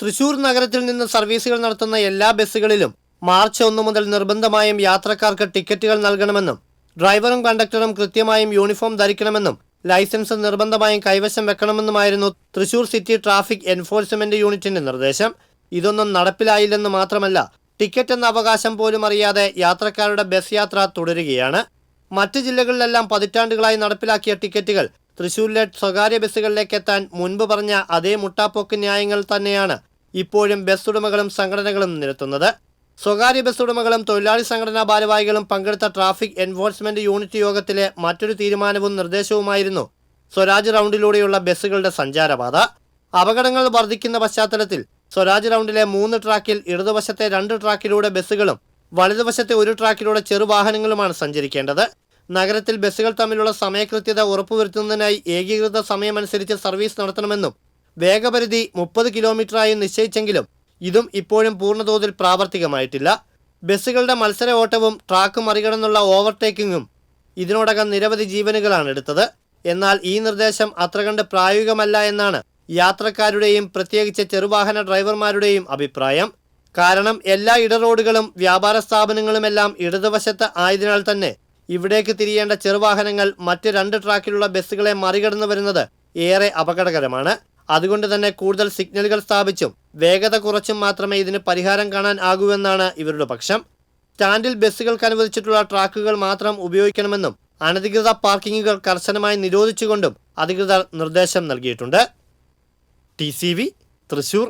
തൃശൂർ നഗരത്തിൽ നിന്ന് സർവീസുകൾ നടത്തുന്ന എല്ലാ ബസ്സുകളിലും മാർച്ച് ഒന്ന് മുതൽ നിർബന്ധമായും യാത്രക്കാർക്ക് ടിക്കറ്റുകൾ നൽകണമെന്നും ഡ്രൈവറും കണ്ടക്ടറും കൃത്യമായും യൂണിഫോം ധരിക്കണമെന്നും ലൈസൻസ് നിർബന്ധമായും കൈവശം വെക്കണമെന്നുമായിരുന്നു തൃശൂർ സിറ്റി ട്രാഫിക് എൻഫോഴ്സ്മെന്റ് യൂണിറ്റിന്റെ നിർദ്ദേശം. ഇതൊന്നും നടപ്പിലായില്ലെന്ന് മാത്രമല്ല ടിക്കറ്റ് എന്ന അവകാശം പോലും അറിയാതെ യാത്രക്കാരുടെ ബസ് യാത്ര തുടരുകയാണ്. മറ്റ് ജില്ലകളിലെല്ലാം പതിറ്റാണ്ടുകളായി നടപ്പിലാക്കിയ ടിക്കറ്റുകൾ തൃശൂരിലെ സ്വകാര്യ ബസ്സുകളിലേക്ക് എത്താൻ മുൻപ് പറഞ്ഞ അതേ മുട്ടാപ്പോക്ക് ന്യായങ്ങൾ തന്നെയാണ് ഇപ്പോഴും ബസ് ഉടമകളും സംഘടനകളും നിരത്തുന്നത്. സ്വകാര്യ ബസ് ഉടമകളും തൊഴിലാളി സംഘടനാ ഭാരവാഹികളും പങ്കെടുത്ത ട്രാഫിക് എൻഫോഴ്സ്മെന്റ് യൂണിറ്റ് യോഗത്തിലെ മറ്റൊരു തീരുമാനവും നിർദ്ദേശവുമായിരുന്നു സ്വരാജ് റൗണ്ടിലൂടെയുള്ള ബസ്സുകളുടെ സഞ്ചാരപാത. അപകടങ്ങൾ വർദ്ധിക്കുന്ന പശ്ചാത്തലത്തിൽ സ്വരാജ് റൗണ്ടിലെ മൂന്ന് ട്രാക്കിൽ ഇടതുവശത്തെ രണ്ട് ട്രാക്കിലൂടെ ബസ്സുകളും വലതുവശത്തെ ഒരു ട്രാക്കിലൂടെ ചെറുവാഹനങ്ങളുമാണ് സഞ്ചരിക്കേണ്ടത്. നഗരത്തിൽ ബസ്സുകൾ തമ്മിലുള്ള സമയകൃത്യത ഉറപ്പുവരുത്തുന്നതിനായി ഏകീകൃത സമയമനുസരിച്ച് സർവീസ് നടത്തണമെന്നും വേഗപരിധി മുപ്പത് കിലോമീറ്ററായി നിശ്ചയിച്ചെങ്കിലും ഇതും ഇപ്പോഴും പൂർണതോതിൽ പ്രാവർത്തികമായിട്ടില്ല. ബസ്സുകളുടെ മത്സര ഓട്ടവും ട്രാക്ക് മറികടന്നുള്ള ഓവർടേക്കിങ്ങും ഇതിനോടകം നിരവധി ജീവനുകളാണ് എടുത്തത്. എന്നാൽ ഈ നിർദ്ദേശം അത്ര കണ്ട് പ്രായോഗികമല്ല എന്നാണ് യാത്രക്കാരുടെയും പ്രത്യേകിച്ച് ചെറുവാഹന ഡ്രൈവർമാരുടെയും അഭിപ്രായം. കാരണം എല്ലാ ഇടറോഡുകളും വ്യാപാര സ്ഥാപനങ്ങളുമെല്ലാം ഇടതുവശത്ത് ആയതിനാൽ തന്നെ ഇവിടേക്ക് തിരിയേണ്ട ചെറുവാഹനങ്ങൾ മറ്റ് രണ്ട് ട്രാക്കിലുള്ള ബസ്സുകളെ മറികടന്നു വരുന്നത് ഏറെ അപകടകരമാണ്. അതുകൊണ്ട് തന്നെ കൂടുതൽ സിഗ്നലുകൾ സ്ഥാപിച്ചും വേഗത കുറച്ചും മാത്രമേ ഇതിന് പരിഹാരം കാണാൻ ആകൂവെന്നാണ് ഇവരുടെ പക്ഷം. സ്റ്റാൻഡിൽ ബസ്സുകൾക്ക് അനുവദിച്ചിട്ടുള്ള ട്രാക്കുകൾ മാത്രം ഉപയോഗിക്കണമെന്നും അനധികൃത പാർക്കിങ്ങുകൾ കർശനമായി നിരോധിച്ചുകൊണ്ടും അധികൃതർ നിർദ്ദേശം നൽകിയിട്ടുണ്ട്. ടി തൃശൂർ